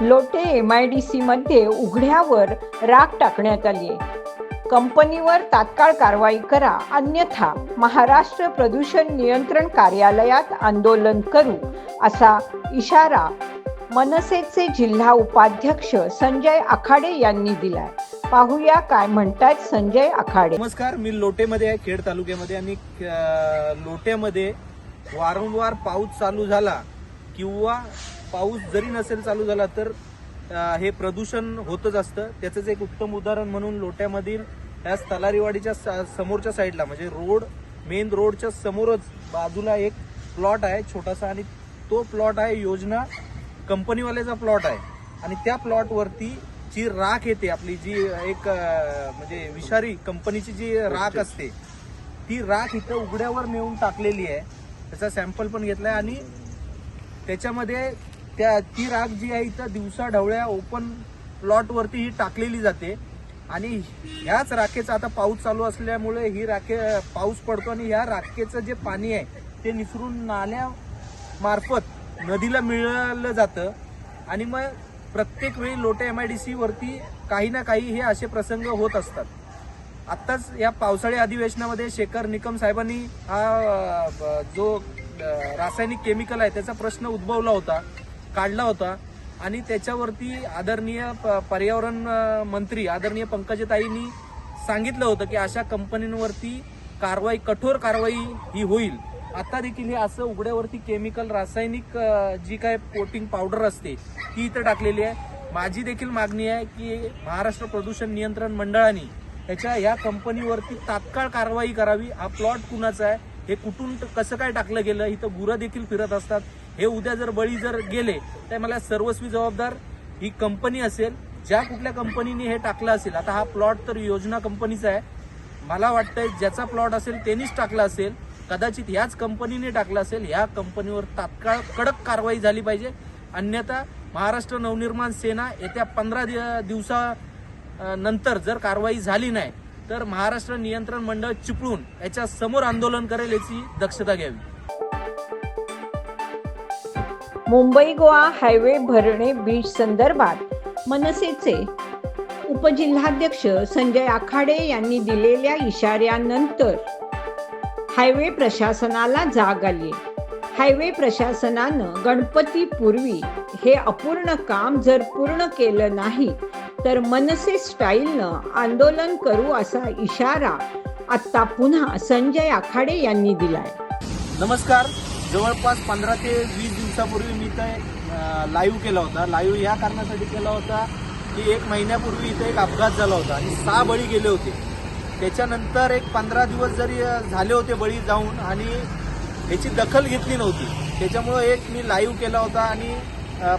Lotay M I D सीमध्ये उघड्यावर राख टाकण्यात आली आहे. कंपनीवर तात्काळ कारवाई करा अन्यथा महाराष्ट्र प्रदूषण नियंत्रण कार्यालयात आंदोलन करू असा इशारा मनसेचे जिल्हा उपाध्यक्ष संजय आखाडे यांनी दिलाय. पाहूया काय म्हणतात संजय आखाडे. नमस्कार मी लोटेमध्ये आहे खेड तालुक्यामध्ये आणि लोटेमध्ये वारंवार पाऊस चालू झाला किंवा पाऊस जरी नसेल चालू झाला तर हे प्रदूषण होतच असतं. त्याचंच एक उत्तम उदाहरण म्हणून लोट्यामधील या तलारीवाडीच्या स- समोरच्या साईडला म्हणजे रोड मेन रोडच्या समोरच बाजूला एक प्लॉट आहे छोटासा आणि तो प्लॉट आहे योजना कंपनीवाल्याचा प्लॉट आहे. आणि त्या प्लॉटवरती जी राख येते आपली जी एक म्हणजे विषारी कंपनीची जी राख असते ती राख इथं उघड्यावर नेऊन टाकलेली आहे. त्याचा सॅम्पल पण घेतलाय आणि त्याच्यामध्ये त्या ती राख जी आहे इथं दिवसा ढवळ्या ओपन प्लॉटवरती ही टाकलेली जाते. आणि ह्याच राखेचा आता पाऊस चालू असल्यामुळे ही राखे पाऊस पडतो आणि ह्या राखेचं जे पाणी आहे ते निसरून नाल्यामार्फत नदीला मिळलं जातं. आणि मग प्रत्येक वेळी Lote M I D C वरती काही ना काही हे असे प्रसंग होत असतात. आत्ताच या पावसाळी अधिवेशनामध्ये शेखर निकम साहेबांनी हा ब- जो रासायनिक केमिकल आहे त्याचा प्रश्न उद्भवला होता. काढला होता. आणि त्याच्यावरती आदरणीय प- पर्यावरण मंत्री आदरणीय पंकजताईंनी सांगितलं होतं की अशा कंपनींवरती कारवाई कठोर कारवाई ही होईल. आता देखील हे असं उघड्यावरती केमिकल रासायनिक जी काय कोटिंग पावडर असते ती इथं टाकलेली आहे. माझी देखील मागणी आहे की महाराष्ट्र प्रदूषण नियंत्रण मंडळाने त्याच्या ह्या कंपनीवरती तात्काळ कारवाई करावी. हा प्लॉट कुणाचा आहे हे कुठून कसं काय टाकलं गेलं इथं गुरं देखील फिरत असतात. हे उद्या जर बळी जर गेले तर मला सर्वस्वी जबाबदार ही कंपनी असेल. ज्या कुठल्या कंपनीने हे टाकलं असेल आता हा प्लॉट तर योजना कंपनीचा आहे. मला वाटतंय ज्याचा प्लॉट असेल त्यांनीच टाकला असेल. कदाचित ह्याच कंपनीने टाकला असेल ह्या कंपनीवर तात्काळ कडक कारवाई झाली पाहिजे. अन्यथा महाराष्ट्र नवनिर्माण सेना येत्या पंधरा दिवसा नंतर जर कारवाई झाली नाही तर महाराष्ट्र नियंत्रण मंडळ चिपळून याच्या समोर आंदोलन करेल याची दक्षता घ्यावी. मुंबई गोवा हायवे भरणे बीच संदर्भात मनसेचे उपजिल्हाध्यक्ष संजय आखाडे यांनी दिलेल्या इशाऱ्यानंतर हायवे प्रशासनाला जाग आली. हायवे प्रशासनानं गणपतीपूर्वी हे अपूर्ण काम जर पूर्ण केलं नाही तर मनसे स्टाईलनं आंदोलन करू असा इशारा आता पुन्हा संजय आखाडे यांनी दिलाय. नमस्कार. जवळपास पंधरा ते वीस दिवसापूर्वी मी ते लाईव्ह केला होता. लाईव्ह या कारणासाठी केला होता की एक महिन्यापूर्वी इथे एक अपघात झाला होता आणि सहा बळी गेले होते. त्याच्यानंतर एक पंधरा दिवस जरी झाले होते बळी जाऊन आणि याची दखल घेतली नव्हती. त्याच्यामुळं एक मी लाईव्ह केला होता आणि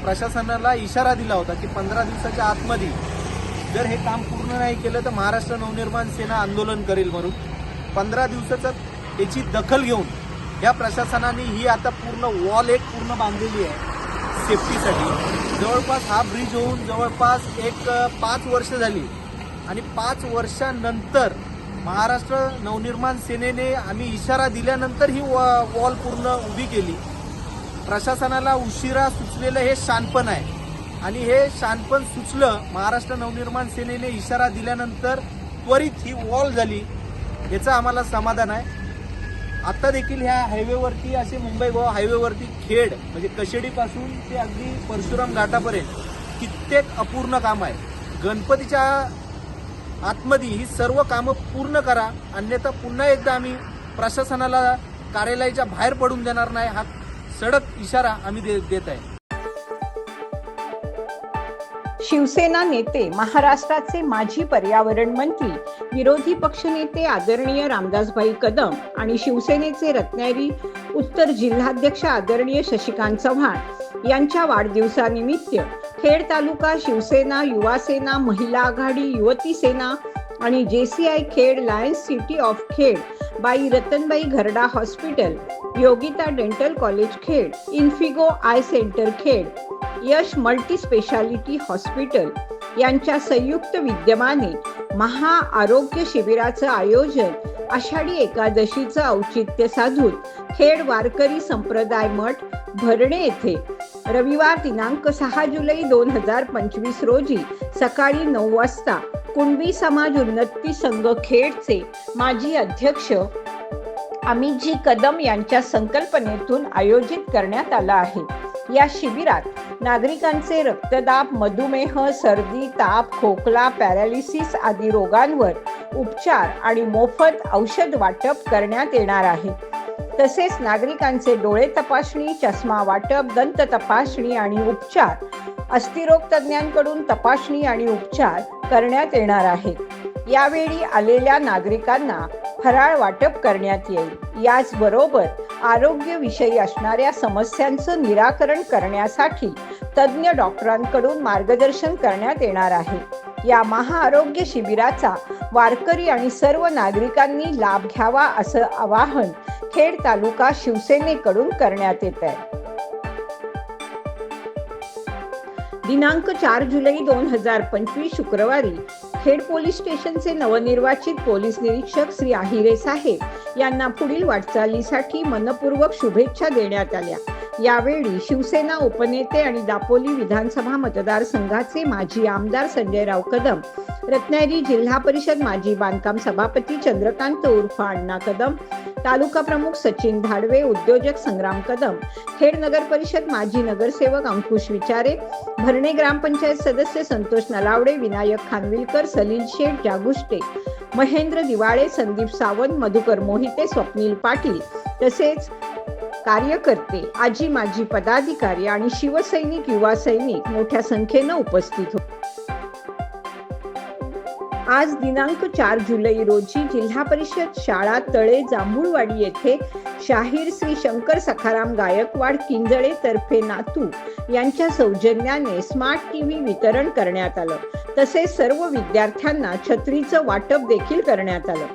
प्रशासनाला इशारा दिला होता की पंधरा दिवसाच्या आतमध्ये जर हे काम पूर्ण नाही केलं तर महाराष्ट्र नवनिर्माण सेना आंदोलन करेल म्हणून. पंधरा दिवसाचं याची दखल घेऊन या प्रशासनाने ही आता पूर्ण वॉल एक पूर्ण बांधलेली आहे सेफ्टीसाठी जवळपास हा ब्रिज होऊन जवळपास एक पाच वर्ष झाली. आणि पाच वर्षानंतर महाराष्ट्र नवनिर्माण सेनेने आम्ही इशारा दिल्यानंतर ही वॉल पूर्ण उभी केली. प्रशासनाला उशिरा सुचलेलं हे शानपण आहे. आणि हे शानपण सुचलं महाराष्ट्र नवनिर्माण सेनेने इशारा दिल्यानंतर त्वरित ही वॉल झाली. याचं आम्हाला समाधान आहे. आता देखील ह्या हायवेवरती असे मुंबई गोवा हायवेवरती खेड म्हणजे कशेडीपासून ते अगदी परशुराम घाटापर्यंत कित्येक अपूर्ण काम आहे. गणपतीच्या आतमध्ये ही सर्व कामं पूर्ण करा अन्यथा पुन्हा एकदा आम्ही प्रशासनाला कार्यालयाच्या बाहेर पडून देणार नाही. हा सडक इशारा आम्ही दे- देत आहे. शिवसेना नेते महाराष्ट्राचे माजी पर्यावरण मंत्री विरोधी पक्षनेते आदरणीय रामदासभाई कदम आणि शिवसेनेचे रत्नागिरी उत्तर जिल्हाध्यक्ष आदरणीय शशिकांत चव्हाण यांच्या वाढदिवसानिमित्त खेड तालुका शिवसेना युवा सेना महिला आघाडी युवती सेना आणि J C I Khed Lions city of Khed Bai Ratanbai Gharda hospital Yogita dental college Khed Infigo eye centre Khed Yash multi speciality hospital यांच्या संयुक्त विद्यमाने महा आरोग्य शिबिराचं आयोजन आषाढी एकादशीचं औचित्य साधून खेड वारकरी संप्रदाय मठ भरणे येथे रविवार दिनांक सहा जुलै दोन हजार पंचवीस रोजी सकाळी नऊ वाजता कुणबी समाज उन्नती संघ खेडचे माजी अध्यक्ष अमितजी कदम यांच्या संकल्पनेतून आयोजित करण्यात आला आहे. या शिबिरात नागरिकांचे रक्तदाब मधुमेह सर्दी ताप खोकला पॅरालिसिस आदी रोगांवर उपचार आणि मोफत औषध वाटप करण्यात येणार आहे. तसेच नागरिकांचे डोळे तपासणी चष्मा वाटप दंत तपासणी आणि उपचार अस्थिरोग तज्ज्ञांकडून तपासणी आणि उपचार करण्यात येणार आहे. यावेळी आलेल्या नागरिकांना फराळ वाटप करण्यात येईल. याचबरोबर आरोग्यविषयी असणाऱ्या समस्यांचं निराकरण करण्यासाठी तज्ज्ञ डॉक्टरांकडून मार्गदर्शन करण्यात येणार आहे. या महाआरोग्य शिबिराचा वारकरी आणि सर्व नागरिकांनी लाभ घ्यावा असं आवाहन खेड तालुका शिवसेनेकडून करण्यात येत आहे दिनांक चार जुलै दोन हजार पंचवीस शुक्रवारी खेड पोलीस स्टेशनचे नवनिर्वाचित पोलीस निरीक्षक श्री आहिरे साहेब यांना पुढील वाटचालीसाठी मनपूर्वक शुभेच्छा देण्यात आल्या. यावेळी शिवसेना उपनेते आणि दापोली विधानसभा मतदारसंघाचे माजी आमदार संजयराव कदम रत्नागिरी जिल्हा परिषद माजी बांधकाम सभापती चंद्रकांत उर्फ अण्णा कदम तालुका प्रमुख सचिन धाडवे उद्योजक संग्राम कदम खेड नगर परिषद माजी नगरसेवक अंकुश विचारे भरणे ग्रामपंचायत सदस्य संतोष नलावडे विनायक खानविलकर सलील शेठ जागुष्टे महेंद्र दिवाळे संदीप सावंत मधुकर मोहिते स्वप्नील पाटील तसेच कार्यकर्ते आजी माजी पदाधिकारी आणि शिवसैनिक युवा सैनिक मोठ्या संख्येनं उपस्थित होते. आज दिनांक चार जुलै रोजी जिल्हा परिषद शाळा तळे जांभूळवाडी येथे शाहीर श्री शंकर सखाराम गायकवाड किंजळे तर्फे नातू यांच्या सौजन्याने स्मार्ट टीव्ही वितरण करण्यात आलं. तसेच सर्व विद्यार्थ्यांना छत्रीचं वाटप देखील करण्यात आलं.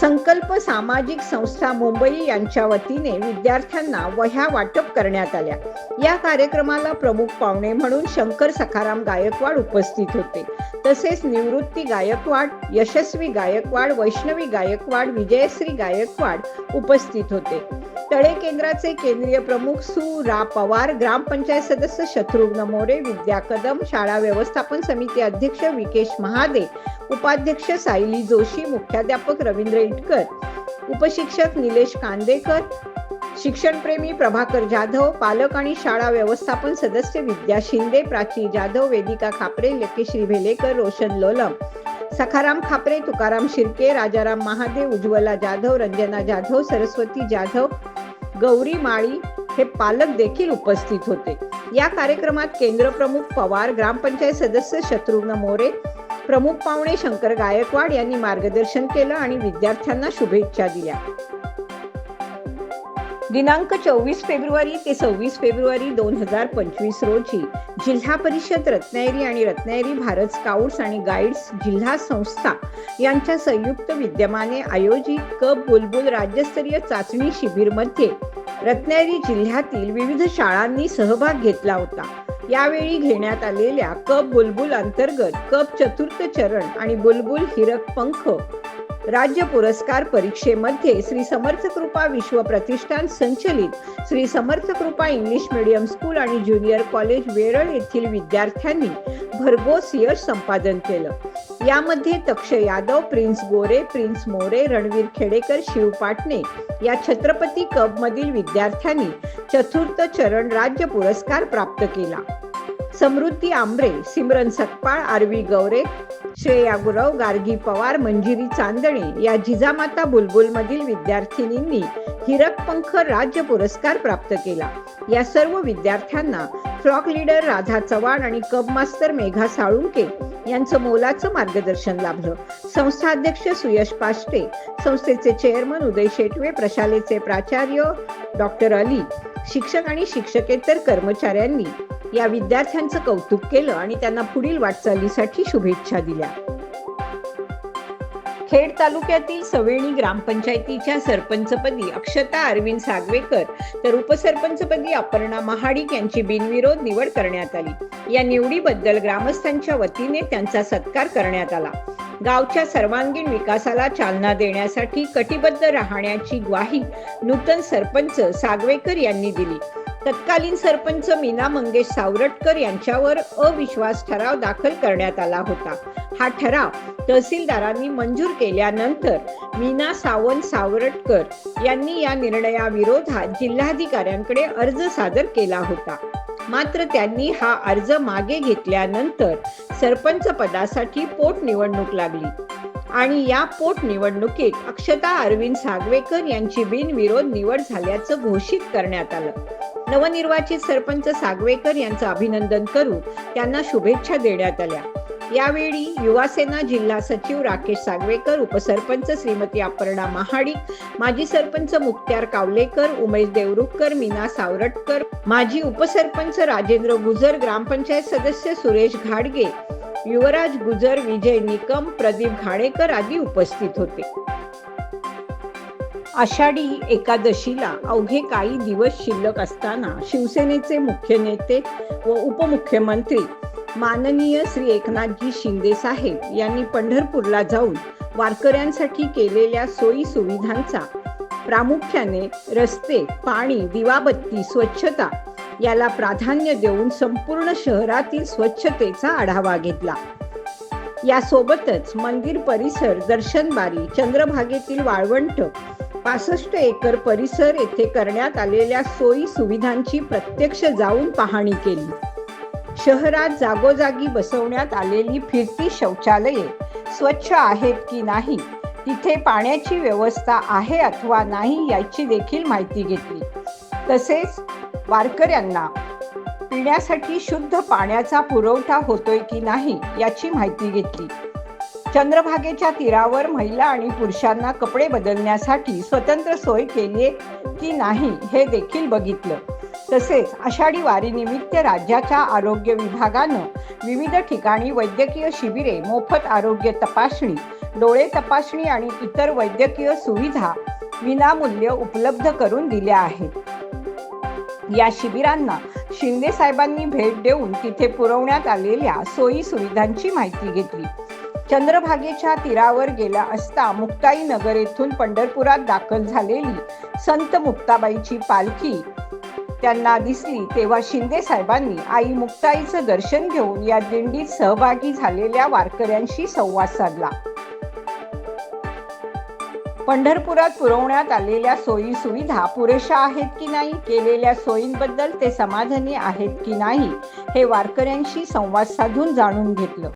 संकल्प सामाजिक संस्था मुंबई यांच्या वतीने विद्यार्थ्यांना वह्या वाटप करण्यात आल्या. या कार्यक्रमाला प्रमुख पाहुणे म्हणून शंकर सखाराम गायकवाड उपस्थित होते. तसेच निवृत्ती गायकवाड यशस्वी गायकवाड वैष्णवी गायकवाड विजयश्री गायकवाड उपस्थित होते. तळे केंद्राचे केंद्रीय प्रमुख सु. रा. पवार ग्रामपंचायत सदस्य शत्रुघ्न मोरे विद्या कदम शाळा व्यवस्थापन समिती अध्यक्ष विकेश महादे उपाध्यक्ष सायली जोशी मुख्याध्यापक रवींद्र इटकर उपशिक्षक निलेश कांदेकर शिक्षणप्रेमी प्रभाकर जाधव पालक आणि शाळा व्यवस्थापन सदस्य विद्या शिंदे प्राची जाधव वेदिका खापरे लकेश्री भेलेकर रोशन लोलम सखाराम खापरे तुकाराम शिर्के राजाराम महादेव उज्ज्वला जाधव रंजना जाधव सरस्वती जाधव गौरी माळी हे पालक देखील उपस्थित होते. या कार्यक्रमात केंद्र प्रमुख पवार ग्रामपंचायत सदस्य शत्रुघ्न मोरे प्रमुख पाहुणे शंकर गायकवाड यांनी मार्गदर्शन केलं आणि विद्यार्थ्यांना शुभेच्छा दिल्या. दिनांक चोवीस फेब्रुवारी ते सव्वीस फेब्रुवारी दोन हजार पंचवीस रोजी जिल्हा परिषद रत्नागिरी आणि रत्नागिरी भारत स्काउट्स आणि गाईड्स जिल्हा संस्था यांच्या संयुक्त विद्यमाने आयोजित कप बुलबुल राज्यस्तरीय चाचणी शिबिरमध्ये रत्नागिरी जिल्ह्यातील विविध शाळांनी सहभाग घेतला होता. यावेळी घेण्यात आलेल्या कप बुलबुल अंतर्गत कप चतुर्थ चरण आणि बुलबुल हिरक पंख राज्य पुरस्कार परीक्षेमध्ये श्री समर्थ कृपा विश्व प्रतिष्ठान संचलित. Shri Samarth Krupa English medium school आणि ज्युनियर कॉलेज वेरळ येथील विद्यार्थ्यांनी भरघोस यश संपादन केलं. यामध्ये तक्ष यादव प्रिन्स गोरे प्रिन्स मोरे रणवीर खेडेकर शिव पाटणे या छत्रपती कप मधील विद्यार्थ्यांनी चतुर्थ चरण राज्य पुरस्कार प्राप्त केला. समृद्धी आंबरे सिमरन सकपाळ आरवी गौरे श्रेया गुरव गार्गी पवार मंजिरी चांदणे या जिजामाता बुलबुल मधील विद्यार्थिनींनी हिरक पंख राज्य पुरस्कार प्राप्त केला. या सर्व विद्यार्थ्यांना फ्लॉक लीडर राधा चव्हाण आणि कब मास्तर मेघा साळुंके यांचं मोलाचं मार्गदर्शन लाभलं. संस्था अध्यक्ष सुयश पाष्टे संस्थेचे चेअरमन उदय शेटवे प्रशालेचे प्राचार्य डॉक्टर अली शिक्षक आणि शिक्षकेतर कर्मचाऱ्यांनी या विद्यार्थ्यांचं कौतुक केलं आणि त्यांना पुढील वाटचालीसाठी शुभेच्छा दिल्या. खेड तालुक्यातील सवेणी ग्रामपंचायतीच्या सरपंचपदी अक्षता अरविंद सागवेकर तर उपसरपंचपदी अपर्णा महाडिक यांची बिनविरोध निवड करण्यात आली. या निवडीबद्दल ग्रामस्थांच्या वतीने त्यांचा सत्कार करण्यात आला. गावच्या सर्वांगीण विकासाला चालना देण्यासाठी कटिबद्ध राहण्याची ग्वाही नूतन सरपंच सागवेकर यांनी दिली. तत्कालीन सरपंच मीना मंगेश सावरटकर यांच्यावर अविश्वास ठराव दाखल करण्यात आला होता. हा ठराव तहसीलदारांनी मंजूर केल्यानंतर मीना सावंत सावरटकर यांनी या निर्णयाविरोधात जिल्हाधिकाऱ्यांकडे अर्ज सादर केला होता. मात्र त्यांनी हा अर्ज मागे घेतल्यानंतर सरपंच पदासाठी पोटनिवडणूक लागली. आणि या पोटनिवडणुकीत अक्षता अरविंद सागवेकर यांची बिनविरोध निवड झाल्याचं घोषित करण्यात आलं. नवनिर्वाचित सरपंच सागवेकर यांचं अभिनंदन करून त्यांना शुभेच्छा देण्यात आल्या. यावेळी युवासेना जिल्हा सचिव राकेश सागवेकर उपसरपंच श्रीमती अपर्णा महाडिक माजी सरपंच मुक्त्यार कावलेकर उमेश देवरुखकर मीना सावरटकर माजी उपसरपंच राजेंद्र गुजर ग्रामपंचायत सदस्य सुरेश घाडगे युवराज गुजर विजय निकम प्रदीप घाणेकर आदी उपस्थित होते. आषाढी एकादशीला अवघे काही दिवस शिल्लक असताना शिवसेनेचे मुख्य नेते व उपमुख्यमंत्री माननीय श्री एकनाथजी शिंदे साहेब यांनी पंढरपूरला जाऊन वारकऱ्यांसाठी केलेल्या सोयी सुविधांचा प्रामुख्याने रस्ते पाणी दिवाबत्ती स्वच्छता याला प्राधान्य देऊन संपूर्ण शहरातील स्वच्छतेचा आढावा घेतला. यासोबतच मंदिर परिसर दर्शनबारी चंद्रभागेतील वाळवंट पासष्ट एकर परिसर येथे करण्यात आलेल्या सोयी सुविधांची प्रत्यक्ष जाऊन पाहणी केली. शहरात जागोजागी बसवण्यात आलेली फिरती शौचालये स्वच्छ आहेत की नाही तिथे पाण्याची व्यवस्था आहे अथवा नाही याची देखील माहिती घेतली. तसेच वारकऱ्यांना पिण्यासाठी शुद्ध पाण्याचा पुरवठा होतोय की नाही याची माहिती घेतली. चंद्रभागेच्या तीरावर महिला आणि पुरुषांना कपडे बदलण्यासाठी स्वतंत्र सोय केली की नाही हे देखील बघितलं. तसेच आषाढी वारीनिमित्त राज्याच्या आरोग्य विभागानं विविध ठिकाणी वैद्यकीय शिबिरे मोफत आरोग्य तपासणी डोळे तपासणी आणि इतर वैद्यकीय सुविधा विनामूल्य उपलब्ध करून दिल्या आहेत. या शिबिरांना शिंदे साहेबांनी भेट देऊन तिथे पुरवण्यात आलेल्या सोयी सुविधांची माहिती घेतली. चंद्रभागेच्या तीरावर गेला असता मुक्ताई नगर येथून पंढरपुरात दाखल झालेली संत मुक्ताबाईची पालखी. त्यांना दिसली तेव्हा शिंदे साहेबांनी आई मुक्ताईचं दर्शन घेऊन या दिंडीत सहभागी झालेल्या वारकऱ्यांशी संवाद साधला. पंढरपुरात पुरवण्यात आलेल्या सोयी सुविधा पुरेशा आहेत की नाही? केलेल्या सोयींबद्दल ते समाधानी आहेत की नाही? हे वारकऱ्यांशी संवाद साधून जाणून घेतलं.